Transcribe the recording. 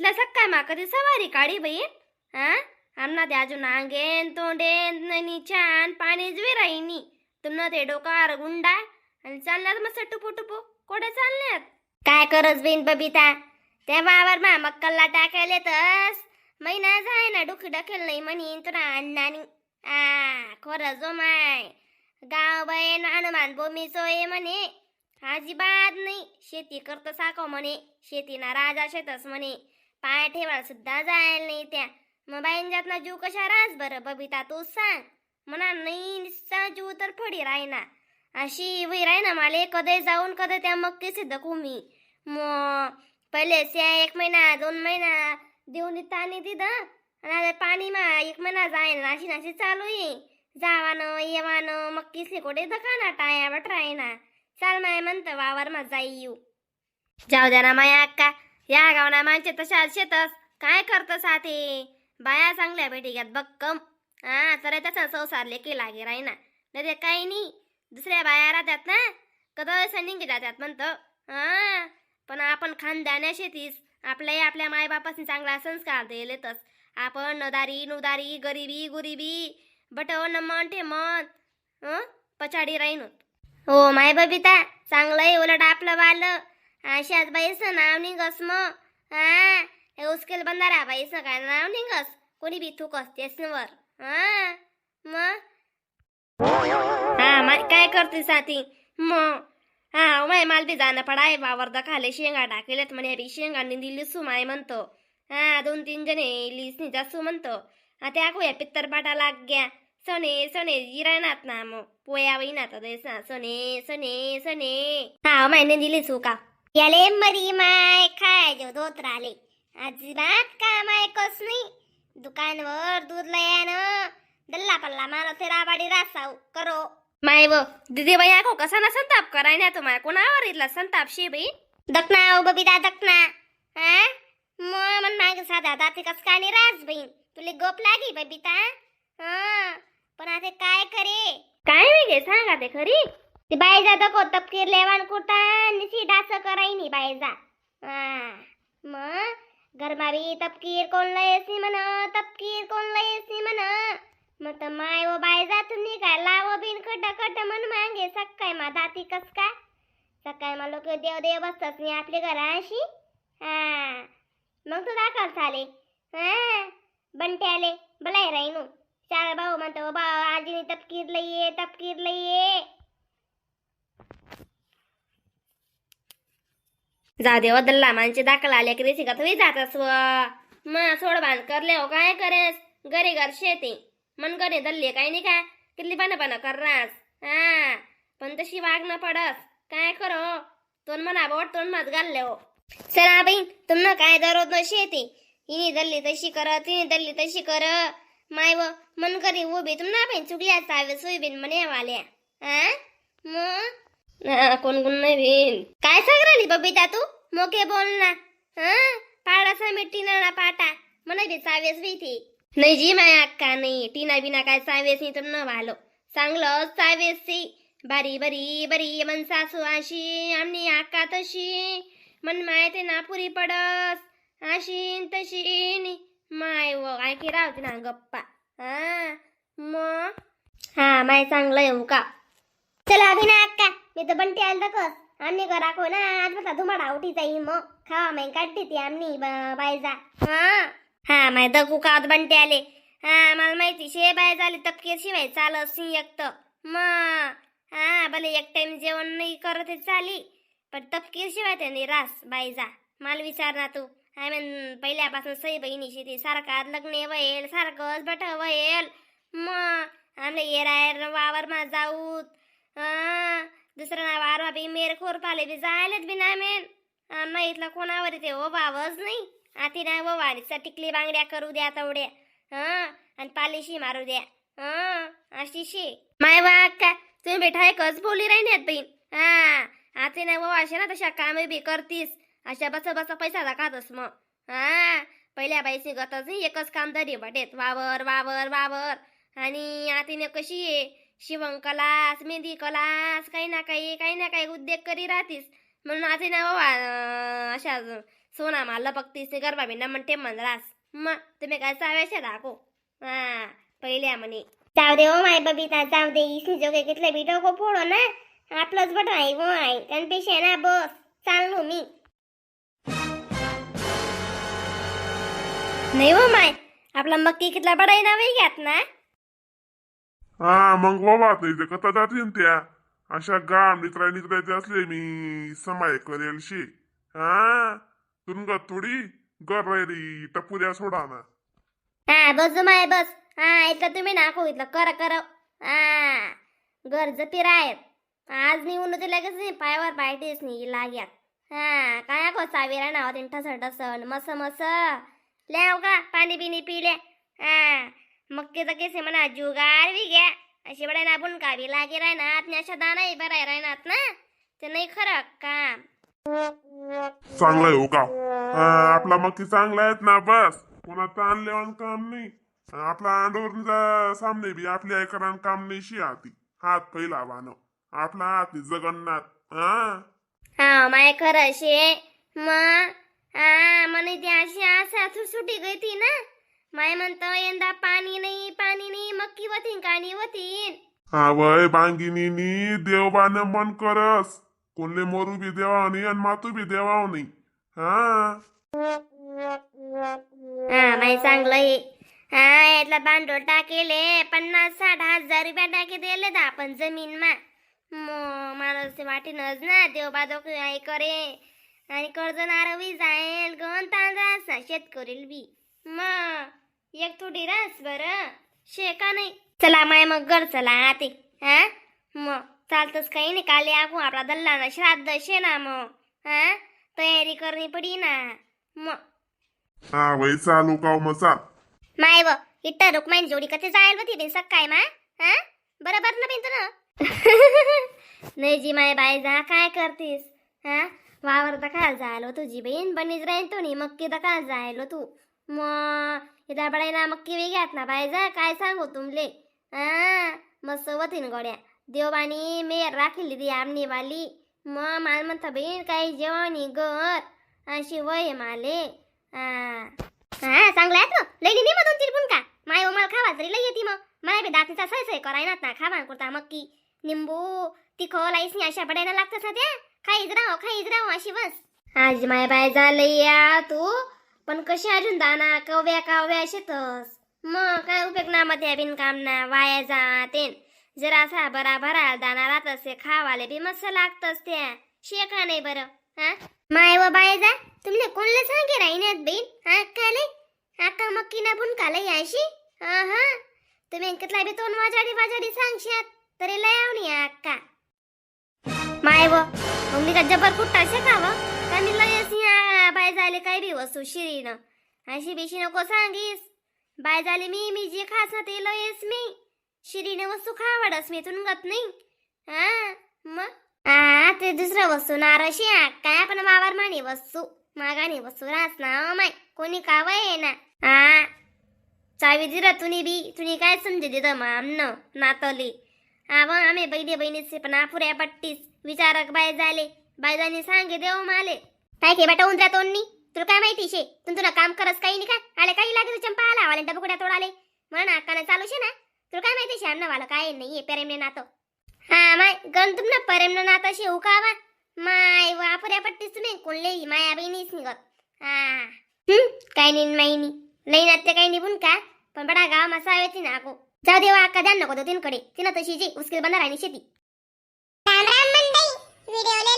ఇట్లా సక్కా मा कधी सवारी काढी అన్నది हा? आमना ते अजून अंगेन तोंडेन नी छान पाणीच विराईनी तुमनं ते डोकार गुंडा आणि चालल्यात मस्त टुपू टुपू कोठे चालल्यात काय करस बिन बबिता? त्या वावर मा मक्कलला टाकायला तस. महिना जाय ना डुखी डखेल नाही म्हणी तुला अण्णानी. आ खरं जो माय गाव बहीण हनुमान बोमी सोय म्हणे. अजिबात नाही. शेती करत साको म्हणे. शेतीना राजा शेतस म्हणे. पाय ठेवायला सुद्धा जायला नाही त्या. मग बाईंजातना जीव कशा राहस बरं बबिता तू सांग. म्हणा नाही निस्सा जीव तर फडी राहीना. अशी वही राहीना माले कधी जाऊन कधी त्या मक्के सिद्ध मी मग पहिले त्या एक महिना दोन महिना देऊन ताणी दिलं आणि पाणी मा एक महिना जाय नाशी नाशी चालू ये जावानं येवानं मग किसले कोठे दखाना टाया बटरायना चाल माय म्हणतं वावर मा जाई येऊ. जाऊ द्या ना माया अक्का. या गावना माणसे तशा शेतस. काय करतस ते बाया चांगल्या भेटी घ्यात बक्कम हा तर तसं संसार लेखी लागे राहीना. नाही ते काही नाही दुसऱ्या बाया राहतात ना? कदा निघे जातात म्हणतं. हा पण आपण खानदान्या शेतीस. आपल्याही आपल्या मायबापासून चांगला संस्कार दिलेतच आपण नदारी नुदारी गरिबी गुरिबी बटव न मन ठे मन पछाडी राहीन हो माय बबिता चांगलंय उलट आपलं बाल. अशाच बाईचं नाव निघस मग हा हे उस्केल बंदारा बाईचं काय नाव निघस कोणी बी थुकस त्यासवर हा मग हा काय करते साथी? मग हा माय माल बी जाणं पडाय वावर दखाले शेंगा टाकेलेत म्हणे बी शेंगा दिली सु माय म्हणतो हा दोन तीन जणे लिस जासू म्हणतो आता आखूया पित्तर पाटा लाग ग्या। सने सने जिरायनात ना मग पोया वहिनात देसा सने सने सने। हा मायने दिली का। याले मरी माय खाय जो धोत राहिले. अजिबात काम ऐकच नाही. दुकानवर दूध लयानं. दल्ला पल्ला मारो ते राबाडी रासाव. करो. माय व दिदी बाई आखो कसा ना संताप कराय ना तुम्हाला कोणावर इथला संताप शे बाई? दखना ओ बबिता दखना. हा मग मन मागे साधा दाती कस काय नाही राज बहीण तुले गोप लागी बबिता? हा पण आता काय करे? काय वेगे सांगा ते खरी. ती बाई जा दको तपकीर लेवान कुर्ता सीधा असं कराई नी बाई जा. मग? गरमावी तपकीर कोण लयसी म्हण? तपकीर कोण लयसी म्हण? मग तर माय व बाय जात नी काय लाव बिन खट खट म्हण मागे. सकाय मा दाती कस काय? सकाळी मा लोक देव देव बसतात मी आपल्या घराशी. हा. मग तू दाखल झाले हा. बंटे आले बलाय राहीनू चार भाऊ म्हणतो बा आजीने तपकीर लई तपकीर लई जादे दे दल्ला मानचे दाखल आले की रेसी का तुम्ही जातस व मग सोड बांध करले हो काय करेस? घरी घर शेती. मन करे दल्ले काय नाही का? कितली पण पण कररास हा. पण तशी वाग न पडस. काय करो? तोन म्हणा बोट तोन मत घालले हो. चला बाई तुमनं काय दररोज न शेती. हिने दल्ली तशी कर तिने दल्ली तशी कर माय व मन करी उभी तुम्हाला पण चुकल्या सावे सोयबीन म्हणे वाल्या. हा मग ना कोण कोण नाही बिन काय सांगराली बबिता तू? मोके बोल ना. हा? पाडाचा मी ना पाटा. म्हणा बी चावेस बी ती नाही जी माया अक्का नाही. टिना बिना काय चावेस नाही तर न भालो चांगलं चावेस ती बारी बरी बरी मन सासू अशी आमनी अक्का तशी. मन माय ते ना पुरी पडस अशी तशी माय व काय की राहते ना गप्पा. हा? मग हा माय चांगलं येऊ हो का? चला अभिना अक्का. मी तर बंटी आलं कस. आम्ही करा को ना. आज बसा धुमाडा उठी जाई मग. खावा माई काढते ती आम्ही बायजा. हा? हा माय दगू कावत बंटी आले? हा मला माहिती शे बाय झाले तपके शिवाय चालत सी एकत मग हा भले एक टाइम जेवण नाही करत चाली. पण तपकीर शिवाय त्याने रास बायजा. मला विचार ना तू. हाय म्हण पहिल्यापासून सई बहिणीशी ती सारखा लग्न वयेल. सारखंच बट वयेल मग आमले येरायर वावर मा जाऊत हा दुसरं नाव आरवा बी मेर खोर पाले बी जायलेत बी ना मेन. आम्हा इथला कोणावर ते? ओ बावच नाही. आती नाही वो वाडीचा टिकली बांगड्या करू द्या तेवढ्या. हा? आणि पालीशी मारू द्या. हा? अशी शी. माय वा अक्का तुम्ही बेठा एकच बोली राहिण्यात बहीण हा. आती नाही वो असे ना तशा कामे बी करतीस. अशा बस बस पैसा दाखातस मग हा. पहिल्या बाईची गतच नाही एकच काम तरी बटेत. वावर वावर वावर. आणि आतीने कशी आहे? शिवण कलास मेहंदी कलास काही ना काही काही ना काही उद्योग करी राहतीस. म्हणून असे ना बाबा अशा सोना मारलं बघतीस गरबा बिना म्हणते म्हणलास मग तुम्ही काय सावेश दाखो हा पहिल्या म्हणे. जाऊ दे ओ माय बबिता जाऊ दे. इसनी जोगे कितले बी डोको फोडो ना आपलंच बट आहे गो आहे. त्यांपेक्षा ना बस. चाललो मी. नाही हो माय. आपला मक्की कितला बडाई ना घ्यात ना हा मग बाबा ते कथा जातील त्या. अशा गाम नित्रा नित्रायचे असले मी समाय करेल शे. हा तुनग थोडी गररी टपुऱ्या सोडा ना. हा बस जमाय माय बस. हा इथलं तुम्ही नाको इथलं. कर कर. हा गरज पिरायत आज निघून ते लगेच नाही पायावर पायटीस नाही लाग्यात हा काय को सावीरा नाव तिंठा ठस सण मस मस. ल्याव का पाणी बिनी पिले. हा मग ते तर केसे म्हणा जुगार बी घ्या. अशी बडा ना आपण कावी लागे राहणार आणि अशा दाना बराय राहणार ना. ते नाही खरं काम. चांगला आहे हो का? हा, आपला मक्की चांगला आहेत ना बस. कोणाचं आणल्यावर काम नाही. आपला अंडोर सामने बी आपल्या ऐकरान काम नाही शी हाती हात पहिला वानो आपला हात जगन्नाथ. हा हा माय खरं शे. मग हा म्हणे ती अशी आशा सुटसुटी गई ती ना. माय म्हणतो यंदा पाणी नाही पाणी नाही मक्की वतीन काणी वतीन. हा वय बांगिनी देवबान मन करस. कोणले मोरू बी देवाव नाही आणि मातू बी देवाव नाही. हा? हा माय चांगलं आहे. हा यातला भांडवल टाकेले पन्नास साठ हजार रुपया टाके दिले तर आपण जमीन मा मो मला असे वाटेनच ना देव बाजो काय करे. आणि कर्ज नारवी जाईल गण तांदळा शेतकरील बी. मग एक थोडी रास बर. शेका नाही. चला माय मग घर चला आते हा? मग चालतच काही नाही. काले आखू आपला दल्ला ना श्राद्ध शे ना मग. हा? तयारी करणी पडी ना. मग. हा वय चालू का मग चाल. माय व इट्ट रुक्माईन जोडी कथे जायल होती बिन सकाय मा? हा? बरोबर ना बिन तुला. नाही जी माय बाय जा काय करतीस? हा? वावर दखा जायलो तुझी बहीण बनीच राहीन तू नी मक्की दखा जायलो तू. मग इथं बडायना मक्की वेगळ्यात ना बायजा काय सांगू तुमले? हा मस्त वतीन गोड्या. देवानी मेर राखील दी आमनी वाली मग माल बहीण काही जेवणी घर? अशी वय माले. हा हा चांगला आहे तो. लई नाही मधून चिरपून का माय ओमाल खावा तरी लई येते मग. मला बी दातीचा सय सय करायनात ना खावा कुर्ता मक्की. निंबू तिखो लाईसनी अशा बडायला लागतं सध्या खाईज राहो खाईज राहो अशी बस. आज माय बाय झालंय या तू. पण कशी अजून दाना कव्या काव्या शेतस. मग काय उपयोग ना मध्ये बिन काम ना वाया जातेन जरा असा बरा भरा दाना राहत असे खावाले बी मस्त लागतस त्या शेका नाही बरं हा? माय व बाय जा तुमने कोणले सांगे राहिण्यात बेन? हा काले? आका मक्की ना बुन काले याशी हा हा तुम्ही कितला बी तोन वाजाडी वाजाडी सांगशात तरी लयावणी आका. माय व मग मी का जबर कुट्टा शेकाव? बाय झाले काय बी वस्तू अशी बिशी नको सांगीस. बाय झाले मी मी जे खास ना ते लयस मी. शिरीने वस्तू खावडस मी तुन गत नाही. हा मग? आ ते दुसरं वस्तू नारशी काय पण वावर मानी वस्तू? मागानी वस्तू रास ना माय. कोणी कावय ना? आ चावी दिरा तुनी बी. तुनी काय समजे दिलं माम न नातली. आव आम्ही बहिणी बहिणीचे पण आपुऱ्या पट्टीस. विचारक बाय झाले. बायजानी सांगे देव माले. काय के बाटा उंदरा तोंडनी? तुला काय माहिती शे? तुम तुला काम करस काही नाही का? आले काही लागे चंपा आला वाले डबकुड्या तोडाले म्हणा काना चालू शे ना. तुला काय माहिती शे? अन्न वाला काय नाही प्रेमने नातं. हा माय गण तुम ना प्रेमने नातं शे उकावा. माय वापुऱ्या पट्टीस तुम्ही. कोणले? माया बहिणीच निघत. हा. हम्म काही नाही माहिनी नाही लई नात्य काही निघून का? पण बडा गाव मसा येते ना अगो जाऊ देवा अक्का हो द्या नको तिनकडे तिनं तशी जी उस्किल बंद राहिली शेती. राम राम मंडई व्हिडिओला